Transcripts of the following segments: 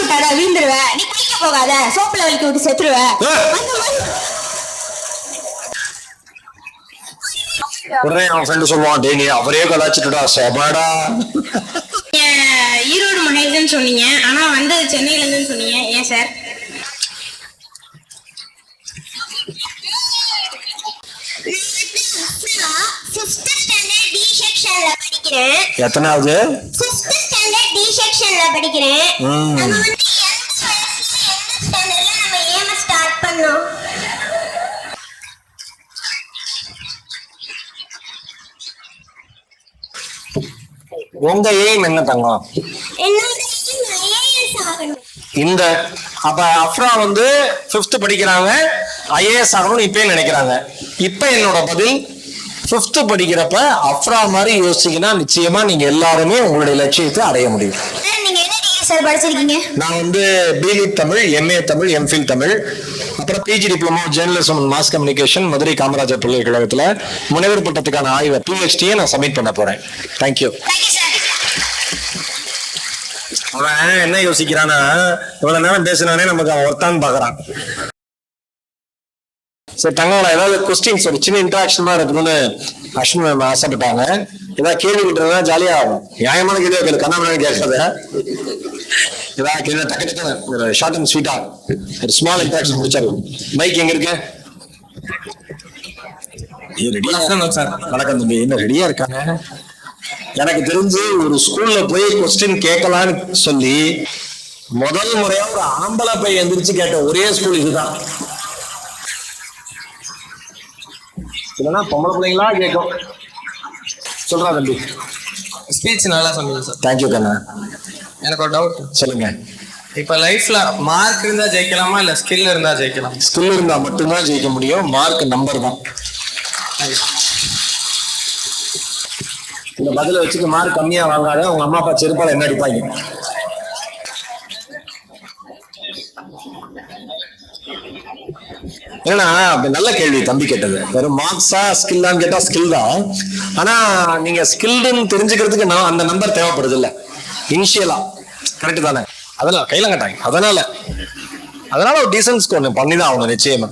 விட்டாத வீழ்ந்துருவ நீ குளிக்க போகாத. சோப்புல வலிக்க விட்டு செத்துருவ ஏய். அந்த மாதிரி உடனே அவன் ஃப்ரெண்டு சொல்லுவான் டேய் நீ அவரே கலாச்சிட்டுடா செபாடா. நீங்க ஈரோடு மகேசன் சொன்னீங்க. ஆனா வந்து சென்னையில இருந்து சொன்னீங்க. ஏன் சார்? எத்தனாவது? ஸ்டாண்டர்ட் டி செக்ஷன்ல படிக்கிறேன். நம்ம வந்து எந்த வயசுல எந்த ஸ்டாண்டர்ட்ல நம்ம ஏம ஸ்டார்ட் பண்ணோம்? உங்க எய்ம் என்ன தங்கம்? என்னோட ஐஏஎஸ் ஆகணும். இந்த அப்ப அஃப்ரா வந்து ஃபிஃப்த் படிக்கிறாங்க ஐஏஎஸ் ஆகணும்னு இப்பயே நினைக்கிறாங்க. இப்ப என்னோட பதில்? ஃபிஃப்த் படிக்கிறப்ப அஃப்ரா மாதிரி யோசிச்சீங்கன்னா நிச்சயமா நீங்க எல்லாருமே உங்களுடைய லட்சியத்தை அடைய முடியும். சார் படிச்சிருக்கீங்க? நான் வந்து பிலி தமிழ் எம்ஏ தமிழ் எம்ஃபில் தமிழ். அப்புறம் PG diploma journalism mass communication Madurai Kamarajar பல்கலைக்கழகத்துல முனைவர் பட்டத்துக்கான ஆய்வை பிஹெச்டியை நான் சப்மிட் பண்ண போறேன். தேங்க்யூ அவன் என்ன யோசிக்கிறான்னா இவ்வளவு நேரம் பேசினானே நமக்கு அவன் ஒருத்தான் பாக்குறான் சரி தங்கங்களா ஏதாவது கொஸ்டின்ஸ் ஒரு சின்ன இன்ட்ராக்ஷன் தான் இருக்கணும்னு அஸ்வின் மேம் ஆசைப்பட்டாங்க. ஏதாவது கேள்வி கிட்டா ஜாலியா ஆகும். நியாயமான கேள்வி கேளு கண்ணாமணி கேட்காத ஏதாவது கேள்வி டக்கு டக்குன்னு ஒரு ஷார்ட் அண்ட் ஸ்வீட்டா ஒரு ஸ்மால் இன்ட்ராக்ஷன் முடிச்சாரு மைக் எங்க இருக்கு? வணக்கம் தம்பி. என்ன ரெடியா இருக்காங்க? எனக்கு தெரிஞ்சு ஒரு ஸ்கூல்ல போய் கொஸ்டின் கேட்கலான்னு சொல்லி முதல் முறையா ஒரு ஆம்பளை பையன் எந்திரிச்சு கேட்ட ஒரே ஸ்கூல் இதுதான். இல்லைன்னா பொம்பளை பிள்ளைங்களா கேட்கும். சொல்றா தம்பி. ஸ்பீச் நல்லா சொன்னீங்க சார் தேங்க்யூ கண்ணா. எனக்கு ஒரு டவுட் சொல்லுங்க. இப்போ லைஃப்ல மார்க் இருந்தா ஜெயிக்கலாமா? இல்ல ஸ்கில் இருந்தா ஜெயிக்கலாம்? ஸ்கில் இருந்தா மட்டும்தான் ஜெயிக்க முடியும். மார்க் நம்பர் தான். இந்த பதில வச்சுட்டு மார்க் கம்மியா வாங்காத உங்க அம்மா அப்பா செருப்பால என்ன அடிப்பாங்க? ஏன்னா நல்ல கேள்வி தம்பி கேட்டது. வெறும் மார்க்ஸா ஸ்கில்லான்னு கேட்டா ஸ்கில் தான். ஆனா நீங்க ஸ்கில்டுன்னு தெரிஞ்சுக்கிறதுக்கு நான் அந்த நம்பர் தேவைப்படுது இல்ல இனிஷியலா கரெக்ட் தானே? அதனால கையில கட்டாங்க. அதனால அதனால ஒரு டீசன்ட் ஸ்கோர் பண்ணி தான் ஆகணும் நிச்சயமா.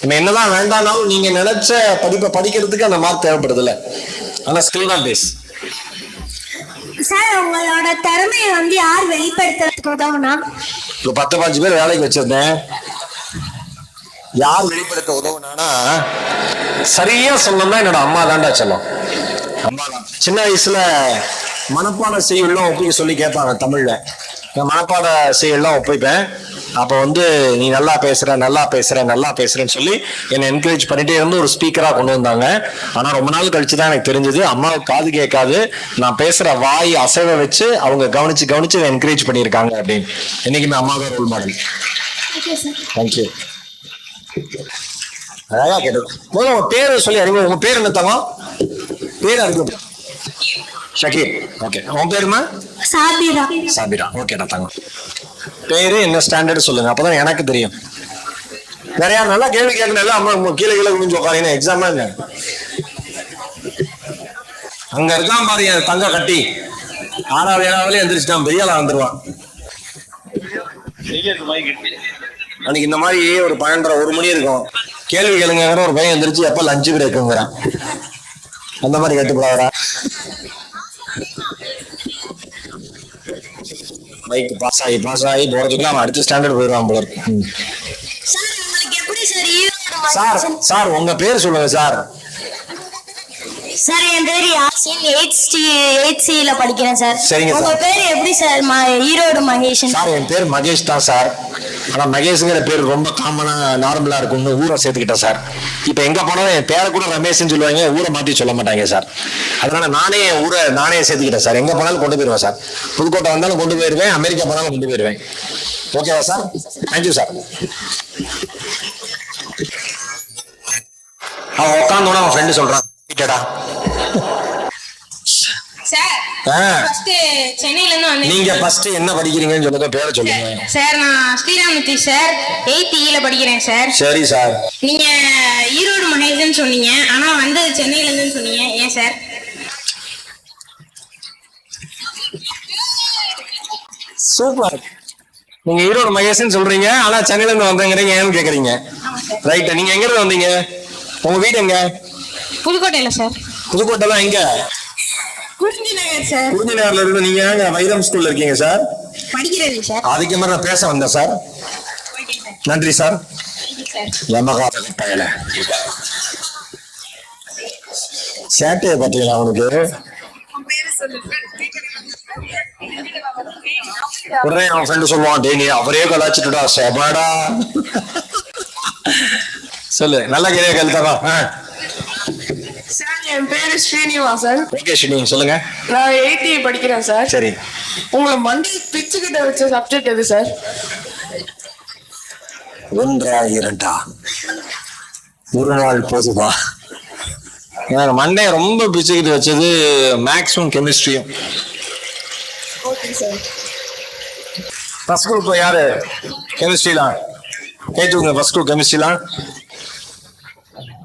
நம்ம என்னதான் வேண்டாம்னாலும் நீங்க நினைச்ச படிப்பை படிக்கிறதுக்கு அந்த மார்க் தேவைப்படுது இல்ல ஆனா ஸ்கில் தான் பேஸ் சார் உங்களோட திறமையை வந்து யார் வெளிப்படுத்துறதுக்கு உதவுனா? ஒரு பத்து பாஞ்சு பேர் வேலைக்கு வச்சிருந்தேன். யார் வெளிப்படுத்த உதவுனானா சரியா சொல்லணும்னா என்னோட அம்மா தான்டா சொல்லும் சின்ன வயசுல மனப்பாட செய்யுள்லாம் ஒப்பிக்க சொல்லி கேட்பாங்க தமிழ்ல. நான் மனப்பாட செய்யுள்லாம் ஒப்பிப்பேன். அப்போ வந்து நீ நல்லா பேசுற நல்லா பேசுற நல்லா பேசுறேன்னு சொல்லி என்னை என்கரேஜ் பண்ணிட்டே இருந்து ஒரு ஸ்பீக்கரா கொண்டு வந்தாங்க. ஆனா ரொம்ப நாள் கழிச்சு தான் எனக்கு தெரிஞ்சது அம்மாவுக்கு காது கேட்காது. நான் பேசுற வாய் அசைவை வச்சு அவங்க கவனிச்சு கவனிச்சு என்கரேஜ் பண்ணியிருக்காங்க அப்படின்னு. என்னைக்குமே அம்மா தான் ரோல் மாடல் தேங்க்யூ அழகா கேட்டது. முதல்ல உங்க பேரு சொல்லி அறிமுகம் உங்க பேர் என்ன தங்கம்? பேர் அறிமுகம் ஷக்கீர். ஓகே. உன் பேருமா? சாபிரா. சாபிரா. ஓகேடா தங்கம். பேரு என்ன ஸ்டாண்டர்ட் சொல்லுங்க? அப்பதான் எனக்கு தெரியும். நிறைய நல்லா கேள்வி கேட்கணும்? அம்மா கீழே கீழே குனிஞ்சு உட்காரீங்க. எக்ஸாம் இல்ல. அங்க இருக்கான் பாரு என் தங்க கட்டி. ஆறாவது ஏழாவது எந்திரிச்சிட்டான். பெரிய ஆளா வந்துருவான். அன்னைக்கு இந்த மாதிரி ஒரு பன்னெண்டரை ஒரு மணி இருக்கும். கேள்வி கேளுங்கிற ஒரு பையன் எந்திரிச்சு எப்ப லஞ்சு பிரேக்குங்கிறான் அந்த மாதிரி கேட்டுப்படாதா பைக் பாஸ் ஆகி பாஸ் ஆகி போறதுக்குள்ள அவன் அடுத்த ஸ்டாண்டர்ட் போயிடுவான் போல. சார் உங்களுக்கு எப்படி sir Erode sir Magesan sir உங்க பேர் சொல்லுங்க சார். சார் என் பேர் யாசின் எயிட் சி எயிட் சில படிக்கிறேன் சார். சரிங்க சார். பேர் எப்படி சார் ம- ஈரோடு மகேஷன்? சார் என் பேர் மகேஷ் தான் சார். ஆனா மகேஷ்ங்கிற பேர் ரொம்ப காமனா நார்மலா இருக்கும்னு ஊரை சேர்த்துக்கிட்டேன் சார். இப்ப எங்க போனாலும் என் பேரை கூட ரமேஷ்னு சொல்லுவாங்க. ஊரை மாத்தி சொல்ல மாட்டாங்க சார். அதனால நானே என் ஊரை நானே சேர்த்துக்கிட்டேன் சார். எங்க போனாலும் கொண்டு போயிருவேன் சார். புதுக்கோட்டை வந்தாலும் கொண்டு போயிருவேன். அமெரிக்கா போனாலும் கொண்டு போயிருவேன். ஓகேவா சார்? தேங்க்யூ சார் அவன் உட்காந்தோட அவன் ஃப்ரெண்டு சொல்றான் கேட்டா சார் ஆ. ஃபர்ஸ்ட் சென்னையில இருந்து வந்தேன். நீங்க ஃபர்ஸ்ட் என்ன படிக்கிறீங்கன்னு சொல்லுங்க பேரை சொல்லுங்க. சார் நான் ஸ்ரீராமூர்த்தி சார். எயித் ல படிக்கிறேன் சார். சரி சார். நீங்க ஈரோடு மகேசன் சொன்னீங்க. ஆனா வந்து சென்னையில இருந்து சொன்னீங்க. ஏன் சார்? சூப்பர். நீங்க ஈரோடு மகேஷ்னு சொல்றீங்க. ஆனா சென்னையில இருந்து வந்தங்கிறீங்க. ஏன்னு கேக்குறீங்க? ரைட் நீங்க எங்க இருந்து வந்தீங்க? உங்க வீடு எங்க? புதுக்கோட்டையில சார். புதுக்கோட்டைலாம் எங்க? குறிஞ்சி நகர்ல இருந்து நீங்க வைரம் ஸ்கூல்ல இருக்கீங்க சார்? படிக்கிறது சார். அதுக்கு மாதிரி நான் பேச வந்தேன் சார். நன்றி சார். எமகாத பயல சேட்டையை பார்த்தீங்களா அவனுக்கு உடனே அவன் ஃப்ரெண்டு சொல்லுவான் டேய் நீ அவரே கலாச்சிட்டுடா செபாடா சொல்லு. நல்ல கேள்வி கழுத்தவா சார் என் பேரு ஸ்ரீனிவாசன். ஓகே ஸ்ரீனி சொல்லுங்க. நான் எயிட்டி படிக்கிறேன் சார் சரி. உங்களை மண்டி பிச்சு கிட்ட வச்ச சப்ஜெக்ட் எது சார் ஒன்றா இரண்டா? ஒரு நாள் போதுமா? எனக்கு மண்டே ரொம்ப பிச்சுக்கிட்டு வச்சது மேக்ஸும் கெமிஸ்ட்ரியும். ஓகே சார் ஃபர்ஸ்ட் குரூப் யாரு? கெமிஸ்ட்ரிலாம் கேட்டுங்க ஃபர்ஸ்ட் குரூப் கெமிஸ்ட்ரிலாம்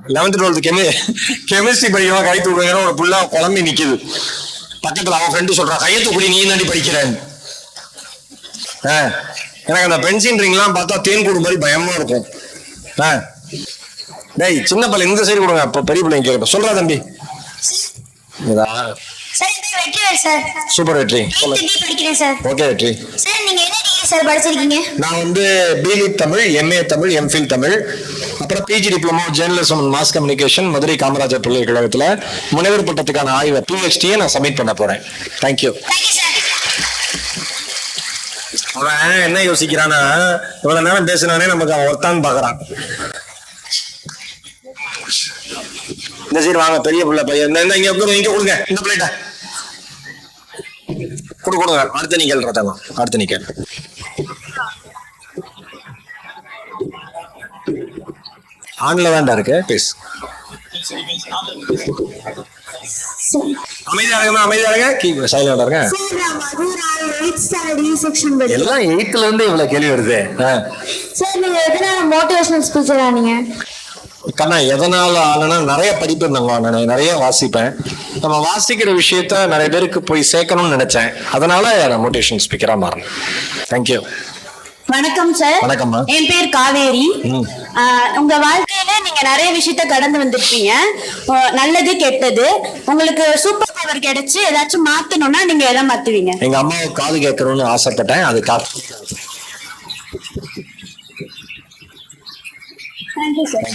லெவன்த் டுவெல்த் கெமி கெமிஸ்ட்ரி படிக்கிறவன் கை தூக்குங்கிற ஒரு புள்ள குழம்பி நிக்குது. பக்கத்துல அவன் ஃப்ரெண்டு சொல்றான் கையை தூக்குடி நீ தாண்டி படிக்கிறேன். ஆ, எனக்கு அந்த பென்சின் ரிங்லாம் பார்த்தா தேன் கூடு மாதிரி பயமா இருக்கும். ஆ. டேய் சின்ன பையன் இந்த சைடு கொடுங்க அப்ப பெரிய பிள்ளைங்க கேட்கட்டும் சொல்றா தம்பி. இதா. சூப்பர் வெற்றி. ஓகே வெற்றி. சார் சார் படிச்சிருக்கீங்க? நான் வந்து BLit Tamil MA Tamil MPhil Tamil அப்புறம் PG diploma journalism and mass communication Madurai Kamarajar பல்கலைக்கழகத்துல முனைவர் பட்டத்துக்கான ஆய்வை பிஹெச்டியை நான் சப்மிட் பண்ண போறேன். தேங்க்யூ சார் அவன் என்ன யோசிக்கிறான்னா இவ்வளவு நேரம் பேசினானே நமக்கு அவன் ஒருத்தான் பாக்குறான் இந்த சைடு வாங்க பெரிய பிள்ளை பையன். இந்த- இங்க கொடுங்க, இங்க கொடுங்க. இந்த பிள்ளைட்ட கொடு கொடுங்க. அடுத்த நீ கேள்வி ரத்தம் அடுத்த நீ ஆண்ல தான்டா இருக்கு. பேசு அமைதியா இருங்க அமைதியா இருங்க. கீ சைலண்டா இருங்க. எல்லாம் எயித்துல இருந்து இவ்வளவு கேள்வி வருது. சார் நீங்க எதனால மோட்டிவேஷனல் ஸ்பீச்சர் ஆனீங்க? கண்ணா எதனால ஆனா நிறைய படிப்பு இருந்தாங்க. நான் நிறைய வாசிப்பேன். நம்ம வாசிக்கிற விஷயத்த நிறைய பேருக்கு போய் சேர்க்கணும்னு நினைச்சேன். அதனால நான் மோட்டிவேஷன் ஸ்பீக்கரா மாறினேன். தேங்க்யூ வணக்கம் சார் வணக்கம்மா. என் பேர் காவேரி. உங்க வாழ்க்கையில நீங்க நிறைய விஷயத்த கடந்து வந்திருப்பீங்க. நல்லது கெட்டது. உங்களுக்கு சூப்பர் பவர் கிடைச்சு ஏதாச்சும் மாத்தணும்னா நீங்க எதை மாத்துவீங்க? எங்க அம்மாவை காது கேட்கணும்னு ஆசைப்பட்டேன். அது காத்து தேங்க்யூ சார்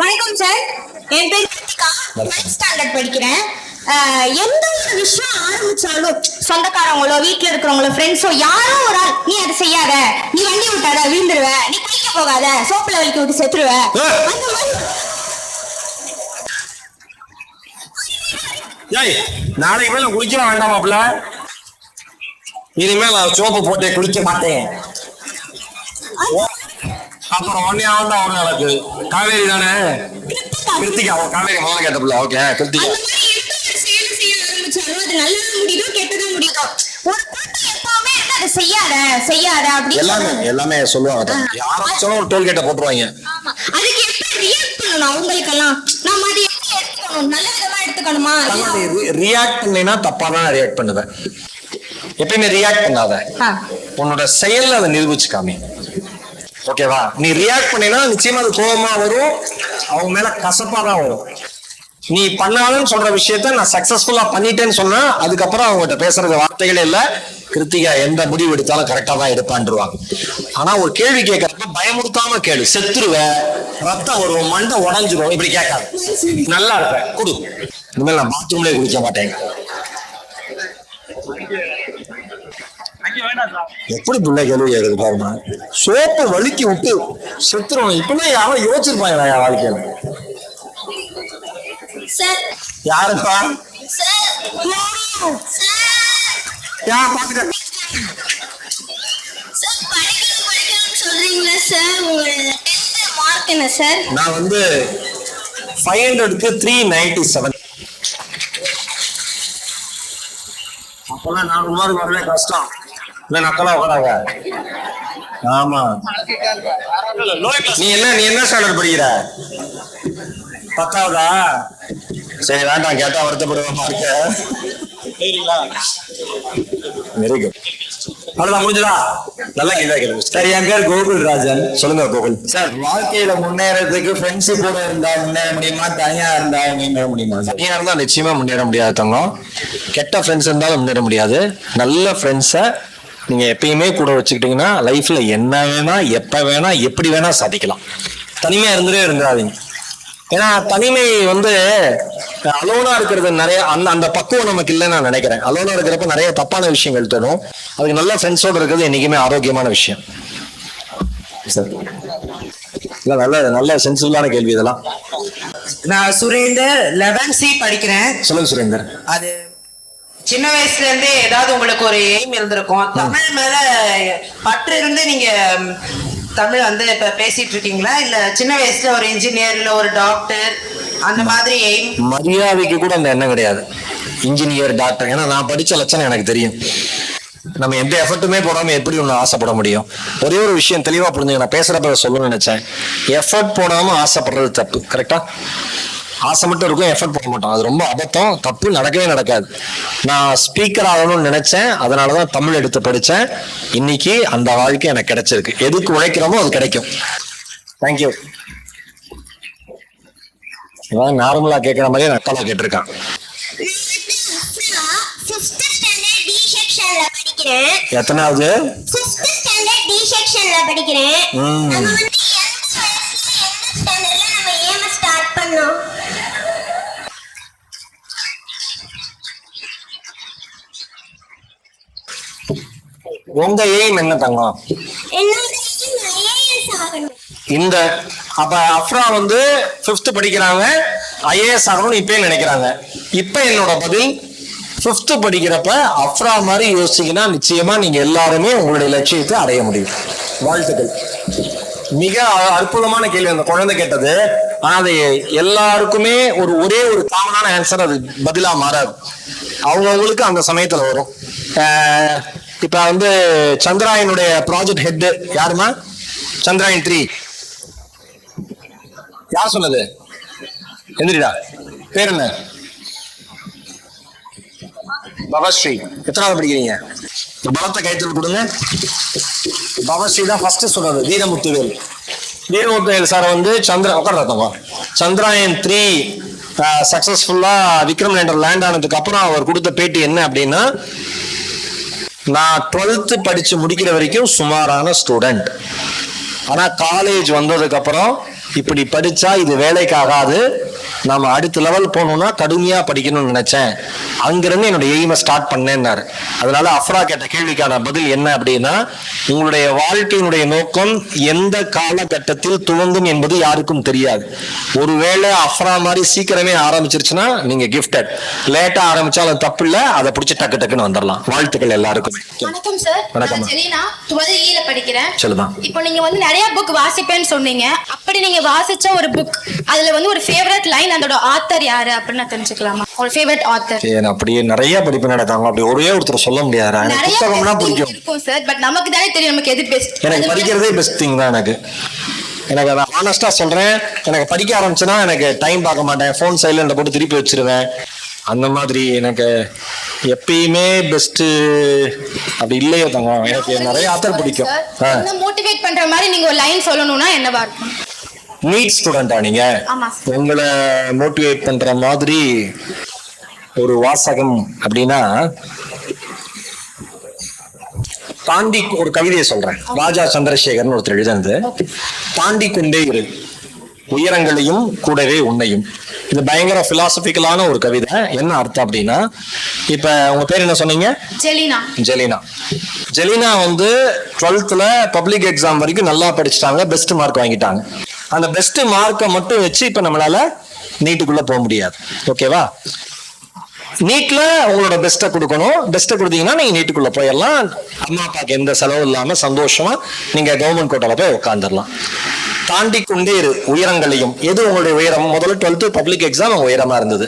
வணக்கம் சார் என் பேர் நைன்த் ஸ்டாண்டர்ட் படிக்கிறேன். எந்த ஒரு விஷயம் ஆரம்பிச்சாலும் சொந்தக்காரங்களோ வீட்ல இருக்கிறவங்களோ ஃப்ரெண்ட்ஸோ யாரோ ஒரு ஆள் நீ அதை செய்யாத. நீ வண்டி விட்டாத விழுந்துருவ. நீ குளிக்க போகாத. சோப்புல வலிக்க விட்டு செத்துருவ. அந்த மாதிரி. ஏய் நாளைக்கு மேல குளிக்க வேண்டாமாப்ல இனிமேல் நான் சோப்பு போட்டே குளிக்க மாட்டேன். அப்புறம் ஒன்னே ஆண்டா ஒண்ணு எனக்கு காவேரி தானே? கிருத்திகா காவேரி முதல்ல கேட்டப்புல ஓகே கிருத்திகா செய்யாத செய்யாத அப்படின்னு எல்லாமே. எல்லாமே சொல்லுவாங்க யாராச்சும் ஒரு டோல்கேட்டை போட்டுருவாங்க. அதுக்கு எப்படி ரியாக்ட் பண்ணணும் அவங்களுக்கெல்லாம்? நாம அதை எப்படி எடுத்துக்கணும்? நல்ல விதமா எடுத்துக்கணுமா? இல்ல- ரியாக்ட் பண்ணினா தப்பா தான் ரியாக்ட் பண்ணுவேன். எப்பயுமே ரியாக்ட் பண்ணாத. உன்னோட செயல்ல அதை நிரூபிச்சு காமி ஓகேவா? நீ ரியாக்ட் பண்ணினா நிச்சயமா அது கோபமா வரும். அவங்க மேல கசப்பா தான் வரும். நீ பண்ணாலும் சொல்ற விஷயத்த நான் சக்சஸ்ஃபுல்லா பண்ணிட்டேன்னு சொன்னா அதுக்கப்புறம் அவங்ககிட்ட பேசுறது வார்த்தைகளே இல்ல. கிருத்திகா எந்த முடிவு எடுத்தாலும் கரெக்டா தான் எடுப்பான்ருவாங்க ஆனா ஒரு கேள்வி கேட்கறப்ப பயமுறுத்தாம கேளு. செத்துருவ ரத்தம் வரும் மண்டை உடஞ்சிரும் இப்படி கேட்காது. நல்லா இருப்பேன் குடு. இனிமேல் நான் பாத்ரூம்லயே குடிக்க மாட்டேன். எப்படி பிள்ளை கேள்வி கேக்குது பாருமா சோப்பு வலிக்கி விட்டு செத்துருவோம் இப்பதான் யாரும் யோசிச்சிருப்பாங்க என் வாழ்க்கையில? சார். யாருப்பா? யார் பாத்துக்க. சார் படிக்கணும் படிக்கணும்னு சொல்றீங்களா சார்? உங்க டென்த் மார்க் என்ன சார்? நான் வந்து ஃபைவ் ஹண்ட்ரடுக்கு த்ரீ நைன்டி செவன் அப்பெல்லாம் நானூறு மார்க் வரவே கஷ்டம். இல்ல நக்கலா உட்காராங்க ஆமா. நீ என்ன நீ என்ன ஸ்டாண்டர்ட் படிக்கிற? பத்தாவதா? சரி வேண்டாம் கேட்டா வருத்தப்படுவேன் வெரி குட் அவ்வளவுதான் முடிஞ்சதா? நல்லா கேளுங்க. சார் என் பேர் கோகுல் ராஜன். சொல்லுங்க கோகுல். சார் வாழ்க்கையில முன்னேறதுக்கு ஃப்ரெண்ட்ஷிப் கூட இருந்தா முன்னேற முடியுமா? தனியா இருந்தா முன்னேற முடியுமா? தனியா இருந்தா நிச்சயமா முன்னேற முடியாது தங்கம். கெட்ட ஃப்ரெண்ட்ஸ் இருந்தாலும் முன்னேற முடியாது. நல்ல ஃப்ரெண்ட்ஸை நீங்க எப்பயுமே கூட வச்சுக்கிட்டீங்கன்னா லைஃப்ல என்ன வேணா எப்ப வேணா எப்படி வேணா சாதிக்கலாம். தனிமையா இருந்துட்டே இருந்துடாதீங்க. ஏன்னா தனிமை வந்து அலோனா இருக்கிறது நிறைய அந்த அந்த பக்குவம் நமக்கு இல்லைன்னு நான் நினைக்கிறேன். அலோனா இருக்கிறப்ப நிறைய தப்பான விஷயங்கள் தரும். அதுக்கு நல்ல ஃப்ரெண்ட்ஸோட இருக்கிறது என்னைக்குமே ஆரோக்கியமான விஷயம். இல்ல நல்ல நல்ல சென்சிபிளான கேள்வி இதெல்லாம். நான் சுரேந்தர் லெவன் சி படிக்கிறேன். சொல்லுங்க சுரேந்தர். அது சின்ன வயசுல இருந்தே ஏதாவது உங்களுக்கு ஒரு எய்ம் இருந்திருக்கும். தமிழ் மேல பற்று இருந்து நீங்க தமிழ் வந்து இப்ப பேசிட்டு இருக்கீங்களா இல்ல சின்ன வயசுல ஒரு இன்ஜினியர் இல்ல ஒரு டாக்டர் அந்த மாதிரி எய்ம் மரியாதைக்கு கூட அந்த எண்ணம் கிடையாது. இன்ஜினியர் டாக்டர் ஏன்னா நான் படிச்ச லட்சணம் எனக்கு தெரியும். நம்ம எந்த எஃபர்ட்டுமே போடாம எப்படி ஒண்ணு ஆசைப்பட முடியும்? ஒரே ஒரு விஷயம் தெளிவா புரிஞ்சுங்க. நான் பேசுறப்ப சொல்லணும்னு நினைச்சேன். எஃபர்ட் போடாம ஆசைப்படுறது தப்பு. கரெக்டா ஆசை மட்டும் இருக்கும் எஃபர்ட் போட மாட்டோம். அது ரொம்ப அபத்தம் தப்பு நடக்கவே நடக்காது. நான் ஸ்பீக்கர் ஆகணும்னு நினைச்சேன். அதனாலதான் தமிழ் எடுத்து படிச்சேன். இன்னைக்கு அந்த வாழ்க்கை எனக்கு கிடைச்சிருக்கு. எதுக்கு உழைக்கிறோமோ அது கிடைக்கும். தேங்க்யூ இவன் நார்மலா கேட்கிற மாதிரியே நக்கலா கேட்டிருக்கான். எத்தனாவது? படிக்கிறேன் ம். நம்ம வந்து எந்த வயசுல எந்த ஸ்டாண்டர்ட்ல நம்ம ஏம ஸ்டார்ட் பண்ணோம் உங்க எய்ம் என்ன தங்கம்? இந்த அப்ப அஃப்ரா வந்து ஃபிஃப்த் படிக்கிறாங்க ஐஏஎஸ் ஆகணும்னு இப்பயே நினைக்கிறாங்க. இப்ப என்னோட பதில் ஃபிஃப்த் படிக்கிறப்ப அஃப்ரா மாதிரி யோசிச்சீங்கன்னா நிச்சயமா நீங்க எல்லாருமே உங்களுடைய லட்சியத்தை அடைய முடியும். வாழ்த்துக்கள். மிக அற்புதமான கேள்வி அந்த குழந்தை கேட்டது. ஆனா அது எல்லாருக்குமே ஒரு ஒரே ஒரு காமனான ஆன்சர் அது பதிலா மாறாது. அவங்கவுங்களுக்கு அந்த சமயத்துல வரும். இப்ப வந்து சந்திராயனுடைய ப்ராஜெக்ட் ஹெட் யாருமா சந்திராயன் த்ரீ யார் சொன்னது? எந்திரிடா. பேர் என்ன? பவஸ்ரீ. எத்தனாவது படிக்கிறீங்க? பலத்த பலத்தை கைத்தல் கொடுங்க. பவஸ்ரீ தான் ஃபர்ஸ்ட் சொன்னது. வீரமுத்துவேல். வீரமுத்துவேல் சார் வந்து சந்திர உட்கார்றதவா சந்திராயன் த்ரீ சக்சஸ்ஃபுல்லாக விக்ரம் லேண்டர் லேண்ட் ஆனதுக்கு அப்புறம் அவர் கொடுத்த பேட்டி என்ன அப்படின்னா நான் டுவெல்த்து படித்து முடிக்கிற வரைக்கும் சுமாரான ஸ்டூடெண்ட் ஆனால் காலேஜ் வந்ததுக்கப்புறம் இப்படி படித்தா இது வேலைக்கு ஆகாது நாம அடுத்த லெவல் போகணும்னா கடுமையா படிக்கணும்னு நினைச்சேன். அங்கிருந்து என்னோட எய்மை ஸ்டார்ட் பண்ணேன்னாரு. அதனால அஃப்ரா கேட்ட கேள்விக்கான பதில் என்ன அப்படின்னா உங்களுடைய வாழ்க்கையினுடைய நோக்கம் எந்த காலகட்டத்தில் துவங்கும் என்பது யாருக்கும் தெரியாது. ஒருவேளை அஃப்ரா மாதிரி சீக்கிரமே ஆரம்பிச்சிருச்சுன்னா நீங்க கிஃப்டட் லேட்டா ஆரம்பிச்சாலும் தப்பு இல்ல அதை பிடிச்சி டக்கு டக்குன்னு வந்துடலாம். வாழ்த்துக்கள் எல்லாருக்குமே. வணக்கம் சார் வணக்கம். டுவெல் ஈல படிக்கிறேன். சொல்லுதான். இப்போ நீங்க வந்து நிறைய புக் வாசிப்பேன்னு சொன்னீங்க. அப்படி நீங்க வாசிச்ச ஒரு புக் அதுல வந்து ஒரு ஃபேவரட் லைன் அதோட ஆத்தர் யாரு அப்படின்னு நான் தெரிஞ்சுக்கலாமா? ஒரு ஃபேவரட் ஆத்தர் நான் அப்படியே நிறைய படிப்பு நடத்தாங்க அப்படி ஒரே ஒருத்தர் சொல்ல முடியாது? எனக்கு புத்தகம்னா பிடிக்கும். இருக்கும் சார் பட் நமக்கு தானே தெரியும் நமக்கு எது பெஸ்ட் எனக்கு படிக்கிறதே பெஸ்ட் திங் தான் எனக்கு. எனக்கு நான் ஆனஸ்டா சொல்றேன். எனக்கு படிக்க ஆரம்பிச்சேன்னா எனக்கு டைம் பார்க்க மாட்டேன். ஃபோன் சைலண்ட்ல போட்டு திருப்பி வச்சிருவேன். அந்த மாதிரி எனக்கு எப்பயுமே பெஸ்ட் அப்படி இல்லையோ தங்கம். எனக்கு நிறைய ஆத்தர் பிடிக்கும். மோட்டிவேட் பண்ற மாதிரி நீங்க ஒரு லைன் சொல்லணும்னா என்னவா இருக்கும்? நீட் ஸ்டூடெண்டா நீங்க? உங்களை மோட்டிவேட் பண்ற மாதிரி ஒரு வாசகம் அப்படின்னா தாண்டி ஒரு கவிதையை சொல்றேன். ராஜா சந்திரசேகர்னு ஒருத்தர் எழுதுனது. தாண்டி கொண்டே இரு. உயரங்களையும் கூடவே உன்னையும். இது பயங்கர பிலாசபிக்கலான ஒரு கவிதை. என்ன அர்த்தம் அப்படின்னா இப்ப உங்க பேர் என்ன சொன்னீங்க? ஜெலினா. ஜெலினா. ஜெலினா வந்து டுவெல்த்ல பப்ளிக் எக்ஸாம் வரைக்கும் நல்லா படிச்சுட்டாங்க பெஸ்ட் மார்க் வாங்கிட்டாங்க. அந்த பெஸ்ட் மார்க்கை மட்டும் வச்சு இப்ப நம்மளால நீட்டுக்குள்ள போக முடியாது. ஓகேவா நீட்ல உங்களோட பெஸ்ட்டை கொடுக்கணும். பெஸ்ட்டை கொடுத்தீங்கன்னா நீங்க நீட்டுக்குள்ள போயிடலாம். அம்மா அப்பாவுக்கு எந்த செலவும் இல்லாம சந்தோஷமா நீங்க கவர்மெண்ட் கோட்டால போய் உட்காந்துடலாம் தாண்டி கொண்டே இரு உயரங்களையும். எது உங்களுடைய உயரம்? முதல்ல டுவெல்த்து பப்ளிக் எக்ஸாம் உயரமா இருந்தது.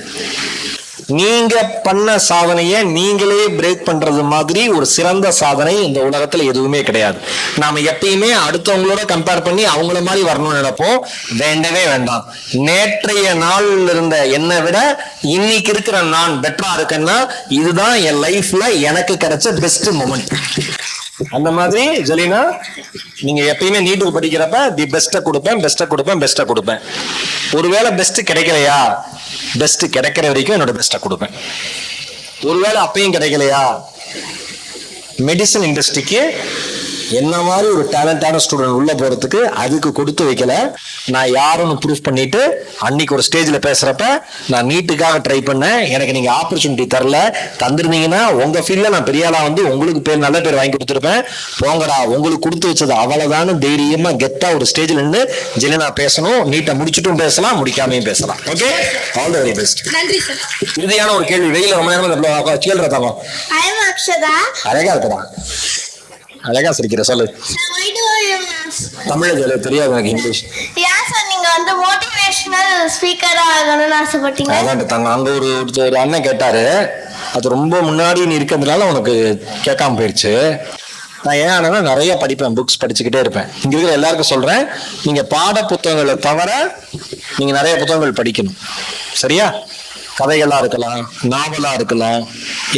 நீங்க பண்ண சாதனையை நீங்களே பிரேக் பண்றது மாதிரி ஒரு சிறந்த சாதனை இந்த உலகத்துல எதுவுமே கிடையாது. நாம எப்பயுமே அடுத்தவங்களோட கம்பேர் பண்ணி அவங்கள மாதிரி வரணும்னு நினைப்போம் வேண்டவே வேண்டாம். நேற்றைய நாள்ல இருந்த என்னை விட இன்னைக்கு இருக்கிற நான் பெட்டரா இருக்கேன்னா இதுதான் என் லைஃப்ல எனக்கு கிடைச்ச பெஸ்ட் மூமெண்ட் அந்த மாதிரி ஜெலினா நீங்க எப்பயுமே நீட்டுக்கு படிக்கிறப்ப தி பெஸ்ட்டை கொடுப்பேன் பெஸ்ட்டை கொடுப்பேன் பெஸ்ட்டை கொடுப்பேன். ஒருவேளை பெஸ்ட் கிடைக்கலையா? பெஸ்ட் கிடைக்கிற வரைக்கும் என்னோட பெஸ்ட்டை கொடுப்பேன். ஒருவேளை அப்பயும் கிடைக்கலையா? மெடிசன் இண்டஸ்ட்ரிக்கு என்ன மாதிரி ஒரு டேலண்டான ஸ்டூடெண்ட் உள்ள போறதுக்கு அதுக்கு கொடுத்து வைக்கல. நான் யாருன்னு ப்ரூஃப் பண்ணிட்டு அன்னைக்கு ஒரு ஸ்டேஜ்ல பேசுறப்ப நான் நீட்டுக்காக ட்ரை பண்ணேன். எனக்கு நீங்க ஆப்பர்ச்சுனிட்டி தரல. தந்திருந்தீங்கன்னா உங்க ஃபீல்ட்ல நான் பெரிய ஆளா வந்து உங்களுக்கு பேர் நல்ல பேர் வாங்கி கொடுத்துருப்பேன். போங்கடா உங்களுக்கு கொடுத்து வச்சது அவ்வளவுதான்னு தைரியமா கெத்தா ஒரு ஸ்டேஜ்ல நின்று ஜெலினா பேசணும். நீட்டை முடிச்சுட்டும் பேசலாம் முடிக்காமையும் பேசலாம். Okay all the very best நன்றி சார் இறுதியான ஒரு கேள்வி. வெயில ரொம்ப நேரமா எம் அக்ஷதா அழகா இருக்கிறான் அழகா சிரிக்கிற சொல்லு. தமிழ்ல சொல்லு தெரியாது எனக்கு இங்கிலீஷ். ஏன் சார் நீங்க வந்து மோட்டிவேஷனல் ஸ்பீக்கரா ஆகணும்னு ஆசைப்பட்டீங்க? அதான் தாங்க அங்க ஒரு ஒருத்தர் ஒரு அண்ணன் கேட்டாரு. அது ரொம்ப முன்னாடி நீ இருக்கிறதுனால உனக்கு கேட்காம போயிடுச்சு நான் ஏன் ஆனா நிறைய படிப்பேன் புக்ஸ் படிச்சுக்கிட்டே இருப்பேன். இங்க இருக்கிற எல்லாருக்கும் சொல்றேன் நீங்க பாட புத்தகங்களை தவிர நீங்க நிறைய புத்தகங்கள் படிக்கணும். சரியா? கதைகளா இருக்கலாம் நாவலா இருக்கலாம்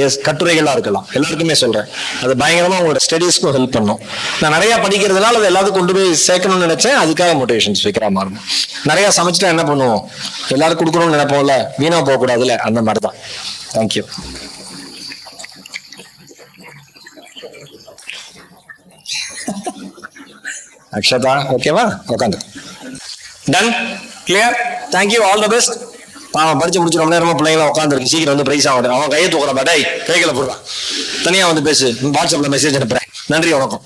எஸ் கட்டுரைகளா இருக்கலாம். எல்லாருக்குமே சொல்றேன். அது பயங்கரமா உங்களோட ஸ்டடீஸ்க்கும் ஹெல்ப் பண்ணும். நான் நிறைய படிக்கிறதுனால அதை எல்லாத்துக்கும் கொண்டு போய் சேர்க்கணும்னு நினைச்சேன். அதுக்காக மோட்டிவேஷன் ஸ்பீக்கரா மாறணும் நிறைய சமைச்சுட்டா என்ன பண்ணுவோம்? எல்லாரும் கொடுக்கணும்னு நினைப்போம்ல? வீணா போக கூடாதுல அந்த மாதிரி தான். தேங்க்யூ அக்ஷதா ஓகேவா உட்காந்து done clear thank you all the best அவன் படிச்சு முடிச்சு ரொம்ப நேரமா பிள்ளைங்களாம் உட்காந்துருக்கு சீக்கிரம் வந்து பிரைஸ் ஆகட்டும் அவன் கையை தூக்குறான் டேய் கைகளை போடுறான் தனியா வந்து பேசு. வாட்ஸ்அப்ல மெசேஜ் அனுப்புறேன். நன்றி வணக்கம்.